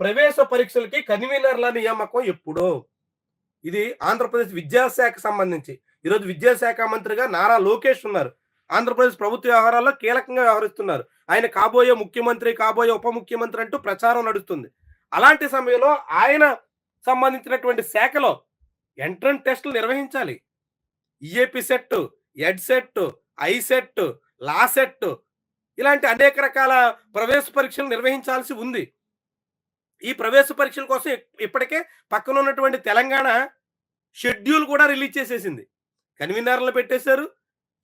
ప్రవేశ పరీక్షలకి కన్వీనర్ల నియామకం ఎప్పుడో. ఇది ఆంధ్రప్రదేశ్ విద్యాశాఖ సంబంధించి. ఈరోజు విద్యాశాఖ మంత్రిగా నారా లోకేష్ ఉన్నారు. ఆంధ్రప్రదేశ్ ప్రభుత్వ వ్యవహారాల్లో కీలకంగా వ్యవహరిస్తున్నారు. ఆయన కాబోయే ముఖ్యమంత్రి కాబోయే ఉప ముఖ్యమంత్రి అంటూ ప్రచారం నడుస్తుంది. అలాంటి సమయంలో ఆయన సంబంధించినటువంటి శాఖలో ఎంట్రన్స్ టెస్టులు నిర్వహించాలి. EAP set ed set I set law set ఇలాంటి అనేక రకాల ప్రవేశ పరీక్షలు నిర్వహించాల్సి ఉంది. ఈ ప్రవేశ పరీక్షల కోసం ఇప్పటికే పక్కన ఉన్నటువంటి తెలంగాణ షెడ్యూల్ కూడా రిలీజ్ చేసేసింది. కన్వీనర్లు పెట్టేశారు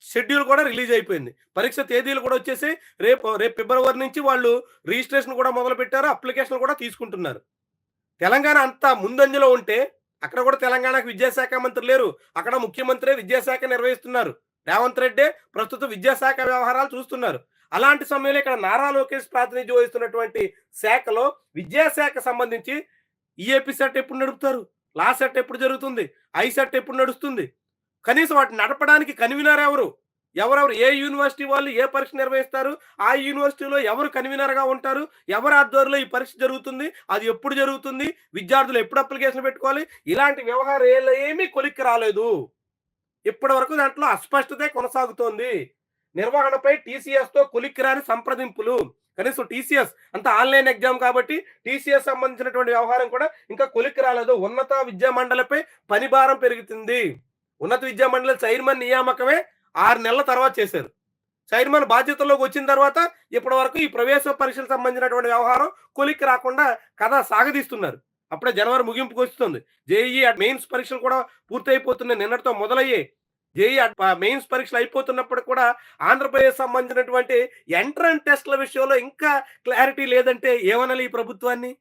షెడ్యూల్ కూడా రిలీజ్ అయిపోయింది. పరీక్ష తేదీలు కూడా వచ్చేసి రేపు రేపు ఫిబ్రవరి నుంచి వాళ్ళు రిజిస్ట్రేషన్ కూడా మొదలు పెట్టారు అప్లికేషన్ కూడా తీసుకుంటున్నారు. తెలంగాణ అంతా ముందంజలో ఉంటే అక్కడ కూడా తెలంగాణకు విద్యాశాఖ మంత్రి లేరు. అక్కడ ముఖ్యమంత్రి విద్యాశాఖ నిర్వహిస్తున్నారు. రేవంత్ రెడ్డి ప్రస్తుతం విద్యాశాఖ వ్యవహారాలు చూస్తున్నారు. అలాంటి సమయంలో ఇక్కడ నారా లోకేష్ ప్రాతినిధ్యం వహిస్తున్నటువంటి శాఖలో విద్యాశాఖ సంబంధించి ఈఏపీ సెట్ ఎప్పుడు నడుపుతారు? లా సెట్ ఎప్పుడు జరుగుతుంది? ఐ సెట్ ఎప్పుడు నడుస్తుంది? కనీసం వాటిని నడపడానికి కన్వీనర్ ఎవరు? ఎవరెవరు? ఏ యూనివర్సిటీ వాళ్ళు ఏ పరీక్ష నిర్వహిస్తారు? ఆ యూనివర్సిటీలో ఎవరు కన్వీనర్గా ఉంటారు? ఎవరి ఆధ్వర్యంలో ఈ పరీక్ష జరుగుతుంది? అది ఎప్పుడు జరుగుతుంది? విద్యార్థులు ఎప్పుడు అప్లికేషన్ పెట్టుకోవాలి? ఇలాంటి వ్యవహారాలు ఏమీ కొలిక్కి రాలేదు. ఇప్పటి వరకు దాంట్లో అస్పష్టతే కొనసాగుతోంది. నిర్వహణపై టీసీఎస్తో కొలిక్కిరాని సంప్రదింపులు. కనీసం టీసీఎస్ అంత ఆన్లైన్ ఎగ్జామ్ కాబట్టి టీసీఎస్ సంబంధించినటువంటి వ్యవహారం కూడా ఇంకా కొలిక్కి రాలేదు ఉన్నత విద్యా మండలిపై పని భారం పెరుగుతుంది. ఉన్నత విద్యా మండలి చైర్మన్ నియామకమే ఆరు నెలల తర్వాత చేశారు. చైర్మన్ బాధ్యతల్లోకి వచ్చిన తర్వాత ఇప్పటి వరకు ఈ ప్రవేశ పరీక్షలకు సంబంధించినటువంటి వ్యవహారం కొలిక్కి రాకుండా కథ సాగదీస్తున్నారు. అప్పుడే జనవరి ముగింపుకు వస్తుంది. జేఈ మెయిన్స్ పరీక్షలు కూడా పూర్తయిపోతున్నాయి. నిన్నటితో మొదలయ్యాయి. జేఈ మెయిన్స్ పరీక్షలు అయిపోతున్నప్పుడు కూడా ఆంధ్రప్రదేశ్ సంబంధించినటువంటి ఎంట్రన్ టెస్ట్ల విషయంలో ఇంకా క్లారిటీ లేదంటే ఏమనాలి ఈ ప్రభుత్వాన్ని?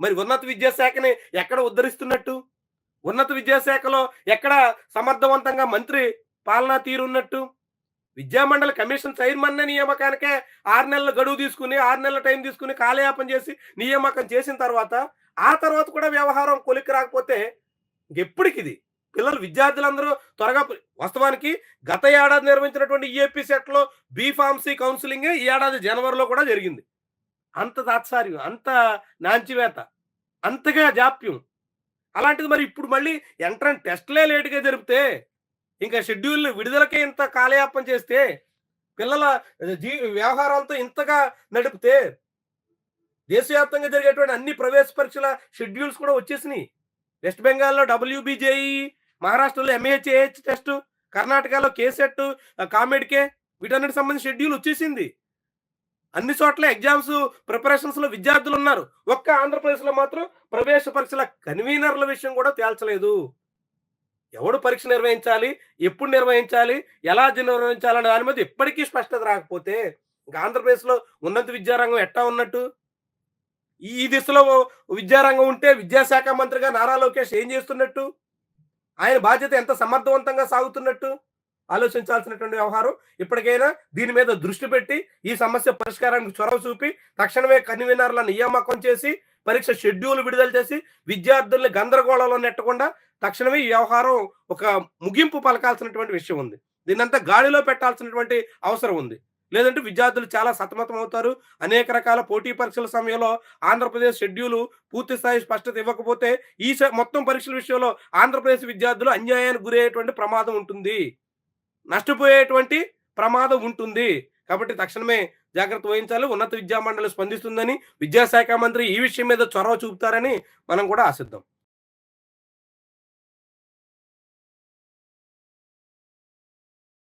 మరి ఉన్నత విద్యాశాఖని ఎక్కడ ఉద్ధరిస్తున్నట్టు? ఉన్నత విద్యాశాఖలో ఎక్కడ సమర్థవంతంగా మంత్రి పాలనా తీరున్నట్టు? విద్యామండలి కమిషన్ చైర్మన్ నియామకానికే ఆరు నెలల గడువు తీసుకుని ఆరు నెలల టైం తీసుకుని కాలయాపన చేసి నియామకం చేసిన తర్వాత ఆ తర్వాత కూడా వ్యవహారం కొలిక్కి రాకపోతే ఎప్పటికి ఇది పిల్లలు విద్యార్థులందరూ త్వరగా వాస్తవానికి గత ఏడాది నిర్వహించినటువంటి ఈఏపీ సెట్లో బీఫార్మసీ కౌన్సిలింగ్ ఈ ఏడాది జనవరిలో కూడా జరిగింది. అంత తాత్సార్యం అంత నాంచివేత అంతగా జాప్యం. అలాంటిది మరి ఇప్పుడు మళ్ళీ ఎంట్రన్స్ టెస్ట్లే లేటుగా జరిపితే ఇంకా షెడ్యూల్ విడుదలకే ఇంత కాలయాపం చేస్తే పిల్లల జీ వ్యవహారాలతో ఇంతగా నడిపితే దేశవ్యాప్తంగా జరిగేటువంటి అన్ని ప్రవేశ పరీక్షల షెడ్యూల్స్ కూడా వచ్చేసినాయి. వెస్ట్ బెంగాల్లో డబ్ల్యూబీజేఈ మహారాష్ట్రలో ఎంఏహెచ్ఏహెచ్ టెస్ట్ కర్ణాటకలో కేసెట్ కామెడ్కే వీటన్నిటి సంబంధించి షెడ్యూల్ వచ్చేసింది. అన్ని చోట్ల ఎగ్జామ్స్ ప్రిపరేషన్స్లో విద్యార్థులు ఉన్నారు. ఒక్క ఆంధ్రప్రదేశ్లో మాత్రం ప్రవేశ పరీక్షల కన్వీనర్ల విషయం కూడా తేల్చలేదు. ఎవడు పరీక్ష నిర్వహించాలి ఎప్పుడు నిర్వహించాలి ఎలా నిర్వహించాలనే దాని మీద ఎప్పటికీ స్పష్టత రాకపోతే ఇంకా ఆంధ్రప్రదేశ్లో ఉన్నత విద్యారంగం ఎట్టా ఉన్నట్టు? ఈ దిశలో విద్యారంగం ఉంటే విద్యాశాఖ మంత్రిగా నారా లోకేష్ ఏం చేస్తున్నట్టు? ఆయన బాధ్యత ఎంత సమర్థవంతంగా సాగుతున్నట్టు ఆలోచించాల్సినటువంటి వ్యవహారం ఇప్పటికైనా దీని మీద దృష్టి పెట్టి ఈ సమస్య పరిష్కారానికి చొరవ చూపి తక్షణమే కన్వీనర్ల నియామకం చేసి పరీక్ష షెడ్యూల్ విడుదల చేసి విద్యార్థుల్ని గందరగోళంలో నెట్టకుండా తక్షణమే ఈ వ్యవహారం ఒక ముగింపు పలకాల్సినటువంటి విషయం ఉంది. దీన్నంతా గాడిలో పెట్టాల్సినటువంటి అవసరం ఉంది. లేదంటే విద్యార్థులు చాలా సతమతం అవుతారు. అనేక రకాల పోటీ పరీక్షల సమయంలో ఆంధ్రప్రదేశ్ షెడ్యూల్ పూర్తి స్థాయి స్పష్టత ఇవ్వకపోతే ఈ మొత్తం పరీక్షల విషయంలో ఆంధ్రప్రదేశ్ విద్యార్థులు అన్యాయానికి గురయ్యేటువంటి ప్రమాదం ఉంటుంది. నష్టపోయేటువంటి ప్రమాదం ఉంటుంది. కాబట్టి తక్షణమే జాగ్రత్త వహించాలి. ఉన్నత విద్యా మండలి స్పందిస్తుందని విద్యాశాఖ మంత్రి ఈ విషయం మీద చొరవ చూపుతారని మనం కూడా ఆశిద్దాం.